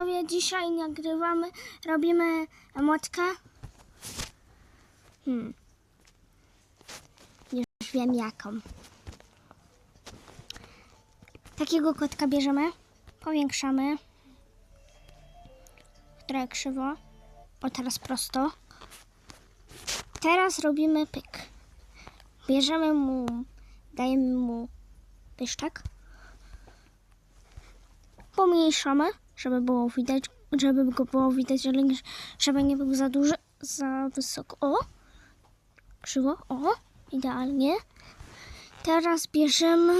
Mówię, Dzisiaj nagrywamy, robimy emotkę. Hmm. Już wiem jaką. Takiego kotka bierzemy, powiększamy. Trochę krzywo. O, teraz prosto. Teraz robimy pyk. Bierzemy mu, dajemy mu pyszczek. Pomniejszamy, żeby było widać, żeby go było widać, ale żeby nie był za duży, za wysoko. O! Krzywo, o! Idealnie. Teraz bierzemy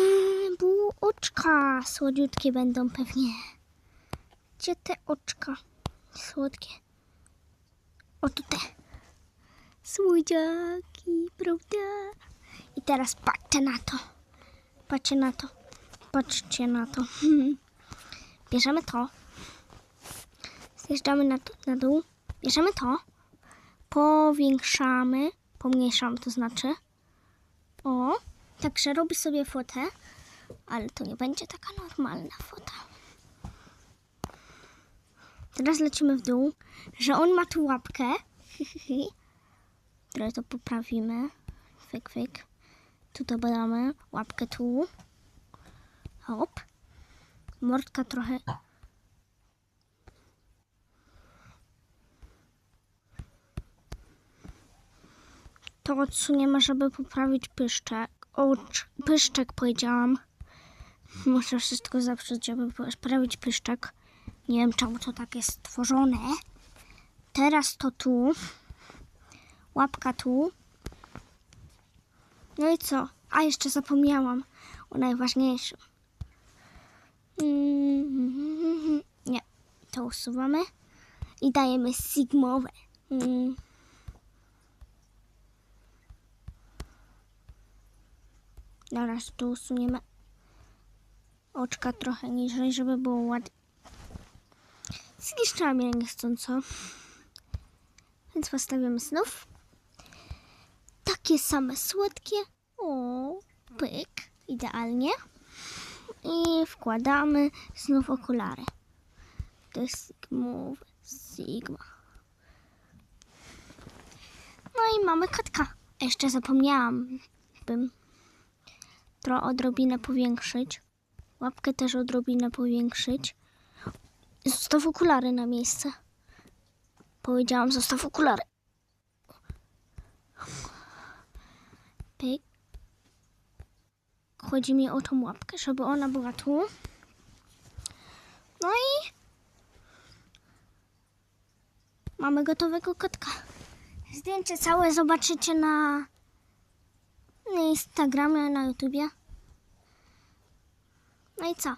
bułeczka. Słodziutkie będą pewnie. Gdzie te oczka? Słodkie. O tutaj. Słodziaki, prawda? I teraz patrzcie na to. Patrzcie na to. Patrzcie na to. Bierzemy to. Zjeżdżamy na, na dół. Bierzemy to. Powiększamy. Pomniejszamy to znaczy. O. Także robi sobie fotę. Ale to nie będzie taka normalna fota. Teraz lecimy w dół, że on ma tu łapkę. Trochę to poprawimy. Fyk, fyk. Tu to badamy. Łapkę tu. Hop. Mordka trochę. To odsuniemy, żeby poprawić pyszczek. Ocz, pyszczek powiedziałam. Muszę wszystko zaprzeć, żeby poprawić pyszczek. Nie wiem, czemu to tak jest stworzone. Teraz to tu. Łapka tu. No i co? A jeszcze zapomniałam o najważniejszym. Mm, Nie, to usuwamy i dajemy sigmowe. Teraz tu usuniemy oczka trochę niżej, żeby było ładnie. Zniszczałam je niechcąco. Więc postawimy znów. Takie same słodkie. O, pyk. Idealnie. I wkładamy znów okulary. To jest Sigmowy. Sigma. No i mamy kotka. Jeszcze zapomniałam, bym trochę odrobinę powiększyć. Łapkę też odrobinę powiększyć. Zostaw okulary na miejsce. Powiedziałam, zostaw okulary. Pyk. Chodzi mi o tą łapkę, żeby ona była tu. No i mamy gotowego kotka. Zdjęcie całe zobaczycie na, na Instagramie, na YouTubie. No i co?